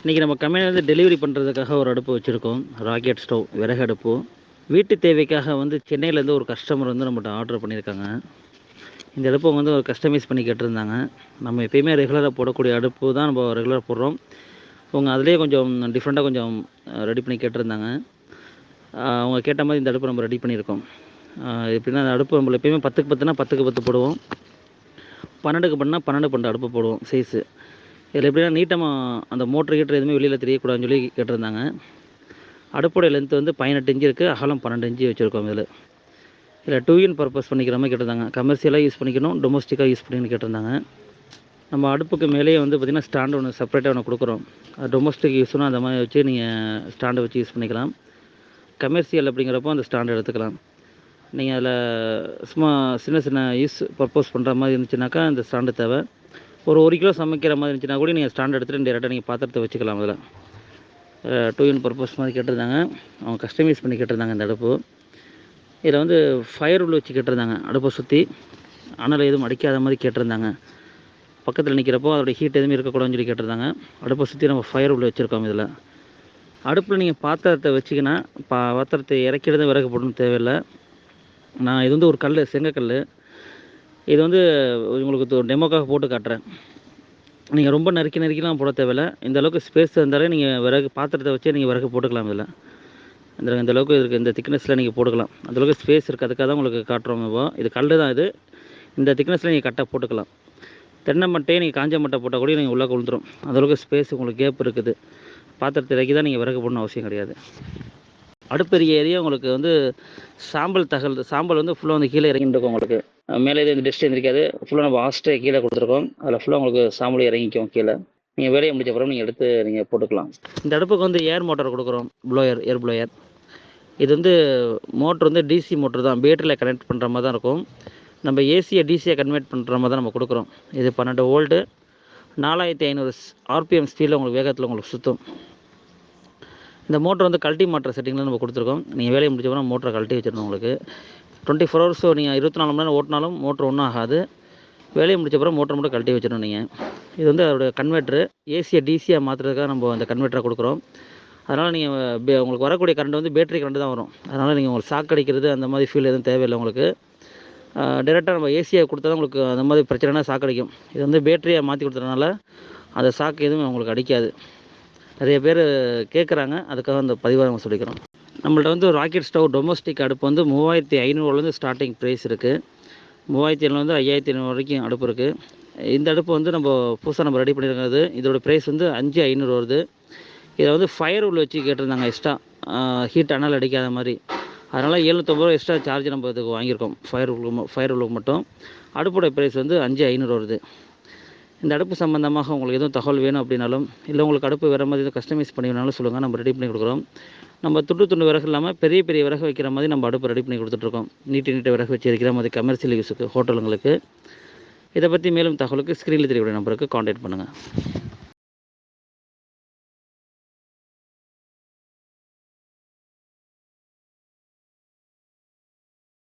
இன்றைக்கி நம்ம கம்பெனிலேருந்து டெலிவரி பண்ணுறதுக்காக ஒரு அடுப்பு வச்சுருக்கோம். ராக்கெட் ஸ்டவ் விறகு அடுப்பு. வீட்டு தேவைக்காக வந்து சென்னையிலேருந்து ஒரு கஸ்டமர் வந்து நம்மகிட்ட ஆர்டர் பண்ணியிருக்காங்க. இந்த அடுப்பை வந்து ஒரு கஸ்டமைஸ் பண்ணி கேட்டிருந்தாங்க. நம்ம எப்பயுமே ரெகுலராக போடக்கூடிய அடுப்பு தான் நம்ம ரெகுலராக போடுறோம். அவங்க அதுலேயே கொஞ்சம் டிஃப்ரெண்ட்டாக கொஞ்சம் ரெடி பண்ணி கேட்டிருந்தாங்க. அவங்க கேட்ட மாதிரி இந்த அடுப்பு நம்ம ரெடி பண்ணியிருக்கோம். எப்படின்னா அந்த அடுப்பு நம்மள எப்பயுமே பத்துக்கு பத்துனா பத்துக்கு பத்து போடுவோம். பன்னெண்டுக்கு பண்ணால் பன்னெண்டு பன்னெண்டு அடுப்பு போடுவோம் சைஸு இதில் எப்படின்னா நீட்டமாக அந்த மோட்ரு கீட்டர் எதுவுமே வெளியில் தெரியக்கூடாதுன்னு சொல்லி கேட்டிருந்தாங்க. அடுப்புடைய லென்த் வந்து பதினெட்டு இன்ச்சு இருக்குது அகலம் பன்னெண்டு இன்ச்சு வச்சுருக்கோம் இதில். இதில் டூ இன் பர்பஸ் பண்ணிக்கிற மாதிரி கேட்டிருந்தாங்க. கமர்ஷியலாக யூஸ் பண்ணிக்கணும் டொமஸ்டிக்காக யூஸ் பண்ணிக்கணும்னு கேட்டிருந்தாங்க. நம்ம அடுப்புக்கு மேலேயே வந்து பார்த்திங்கன்னா ஸ்டாண்டு ஒன்று செப்பரேட்டாக ஒன்று கொடுக்குறோம். அது டொமஸ்டிக் யூஸ்னால் அந்த மாதிரி வச்சு நீங்கள் ஸ்டாண்டை வச்சு யூஸ் பண்ணிக்கலாம். கமர்ஷியல் அப்படிங்கிறப்போ அந்த ஸ்டாண்டு எடுத்துக்கலாம். நீங்கள் அதில் சும்மா சின்ன சின்ன யூஸ் பர்பஸ் பண்ணுற மாதிரி இருந்துச்சுனாக்கா அந்த ஸ்டாண்டு தேவை. ஒரு ஒரு கிலோ சமைக்கிற மாதிரி இருந்துச்சுன்னா கூட நீங்கள் ஸ்டாண்ட் எடுத்துகிட்டு டேரெக்டாக நீங்கள் பாத்திரத்தை வச்சுக்கலாம் அதில் டூ இன் பர்பஸ் மாதிரி கேட்டிருந்தாங்க. அவங்க கஸ்டமைஸ் பண்ணி கேட்டிருந்தாங்க இந்த அடுப்பு. இதில் வந்து ஃபயர் உள்ள வச்சு கேட்டிருந்தாங்க அடுப்பை சுற்றி அனல் எதுவும் அடிக்காத மாதிரி கேட்டிருந்தாங்க. பக்கத்தில் நிற்கிறப்போ அதோட ஹீட் எதுவுமே இருக்கக்கூடாதுன்னு சொல்லி கேட்டிருந்தாங்க. அடுப்பை சுற்றி நம்ம ஃபயர் உள்ள வச்சுருக்கோம் இதில். அடுப்பில் நீங்கள் பாத்திரத்தை வச்சிங்கன்னா பா பாத்திரத்தை இறக்கிடுறது விறகு போடணும் தேவையில்லை. நான் இது வந்து ஒரு கல் செங்கக்கல் இது வந்து உங்களுக்கு டெமோக்காக போட்டு காட்டுறேன். நீங்கள் ரொம்ப நறுக்கி நறுக்கிலாம் போட தேவையில்ல. இந்த அளவுக்கு ஸ்பேஸ் இருந்தாலே நீங்கள் விறகு பாத்திரத்தை வச்சே நீங்கள் விறகு போட்டுக்கலாம் இதில். இந்த இந்த அளவுக்கு இருக்குது இந்த திக்னஸில் நீங்கள் போட்டுக்கலாம். அந்தளவுக்கு ஸ்பேஸ் இருக்குது அதுக்காக தான் உங்களுக்கு காட்டுறோம் இப்போ. இது கல் தான் இது. இந்த திக்னஸில் நீங்கள் கரெக்டாக போட்டுக்கலாம். தென்னை மட்டையை நீங்கள் காஞ்ச மட்டை போட்டால் கூட நீங்கள் உள்ளே கொளுந்துடும் அந்தளவுக்கு ஸ்பேஸ் உங்களுக்கு கேப் இருக்குது. பாத்திரத்தை இறக்கி தான் நீங்கள் விறகு போடணும் அவசியம் கிடையாது. அடுப்பெரிய ஏரியா உங்களுக்கு வந்து சாம்பல் தகல் சாம்பல் வந்து ஃபுல்லாக வந்து கீழே இறங்கிட்டு இருக்கும் உங்களுக்கு. மேலே எதுவும் டஸ்ட் இருந்திருக்காது. ஃபுல்லாக நம்ம ஹாஸ்டே கீழே கொடுத்துருக்கோம். அதில் ஃபுல்லாக உங்களுக்கு சாம்பல் இறங்கிக்கும் கீழே. நீங்கள் வேலையை முடிச்ச அப்புறம் நீங்கள் எடுத்து நீங்கள் போட்டுக்கலாம். இந்த அடுப்புக்கு வந்து ஏர் மோட்டார் கொடுக்குறோம். ப்ளோயர் ஏர் ப்ளோயர் இது வந்து மோட்ரு வந்து டிசி மோட்ரு தான். பேட்டரியில் கனெக்ட் பண்ணுற மாதிரி தான் இருக்கும். நம்ம ஏசியை டிசியை கன்வெர்ட் பண்ணுற மாதிரி தான் நம்ம கொடுக்குறோம். இது பன்னெண்டு ஓல்டு நாலாயிரத்தி ஐநூறு ஆர்பிஎம் ஸ்பீடில் உங்களுக்கு வேகத்தில் உங்களுக்கு சுற்றும் இந்த மோட்டர் வந்து கழட்டி மாட்டுற செட்டிங்கில் நம்ம கொடுத்துருக்கோம். நீங்கள் வேலையை முடிச்சப்பறம் மோட்டரை கழட்டி வச்சிடணும் உங்களுக்கு. டுவெண்ட்டி ஃபோர் ஹவர்ஸ் நீங்கள் இருபத்தி நாலு மணி நேரம் ஓட்டினாலும் மோட்ரு ஒன்றும் ஆகாது. வேலையை முடிச்சப்பறம் மோட்டர் மட்டும் கழட்டி வச்சிடணும் நீங்கள் இது வந்து அதோட கன்வெர்ட்ரு ஏசியை டிசியாக மாற்றுறதுக்காக நம்ம அந்த கன்வெர்ட்டரை கொடுக்குறோம். அதனால் நீங்கள் உங்களுக்கு வரக்கூடிய கரண்ட் வந்து பேட்டரி கரண்ட் தான் வரும். அதனால் நீங்கள் உங்களுக்கு ஷாக் அடிக்கிறது அந்த மாதிரி ஃபீல் எதுவும் தேவையில்லை உங்களுக்கு. டேரெக்டாக நம்ம ஏசியை கொடுத்தா தான் உங்களுக்கு அந்த மாதிரி பிரச்சனைனா ஷாக் அடிக்கும். இது வந்து பேட்டரியை மாற்றி கொடுத்ததுனால அந்த ஷாக் எதுவும் உங்களுக்கு அடிக்காது. நிறைய பேர் கேட்குறாங்க அதுக்காக அந்த பதிவாக நம்ம சொல்லிக்கிறோம். நம்மள்ட்ட வந்து ராக்கெட் ஸ்டவ் டொமஸ்டிக் அடுப்பு வந்து மூவாயிரத்தி ஐநூறுலேருந்து ஸ்டார்டிங் ப்ரைஸ் இருக்குது மூவாயிரத்தி ஐநூறுலேருந்து ஐயாயிரத்தி ஐநூறு வரைக்கும் அடுப்பு இருக்குது இந்த அடுப்பு வந்து நம்ம புதுசாக நம்ம ரெடி பண்ணியிருக்கிறது இதோட ப்ரைஸ் வந்து அஞ்சு ஐநூறு வருது. இதை வந்து ஃபயர் உள்ள வச்சு கேட்டிருந்தாங்க எக்ஸ்ட்ரா ஹீட் அனல் அடிக்காத மாதிரி. அதனால் எழுநூற்றம்பது ரூபா எக்ஸ்ட்ரா சார்ஜ் நம்ம இதுக்கு வாங்கியிருக்கோம். ஃபயர் உள்ள ஃபயர் உள்ளுக்கு மட்டும். அடுப்போட ப்ரைஸ் வந்து அஞ்சு ஐநூறு வருது. இந்த அடுப்பு சம்மந்தமாக உங்களுக்கு எதுவும் தகவல் வேணும் அப்படின்னாலும் இல்லை உங்களுக்கு அடுப்பு வேறு மாதிரி எதுவும் கஸ்டமைஸ் பண்ணி வேணாலும் சொல்லுங்கள் நம்ம ரெடி பண்ணி கொடுக்குறோம். நம்ம துண்டு துண்டு விறகு இல்லாமல் பெரிய பெரிய விறகு வைக்கிற மாதிரி நம்ம அடுப்பு ரெடி பண்ணி கொடுத்துட்ருக்கோம். நீட்டு நீட்ட விறகு வச்சிருக்கிற மாதிரி கமர்ஷியல் யூஸுக்கு ஹோட்டலுங்களுக்கு இதை பற்றி மேலும் தகவலுக்கு ஸ்க்ரீனில் தெரியக்கூடிய நம்பருக்கு காண்டாக்ட் பண்ணுங்கள்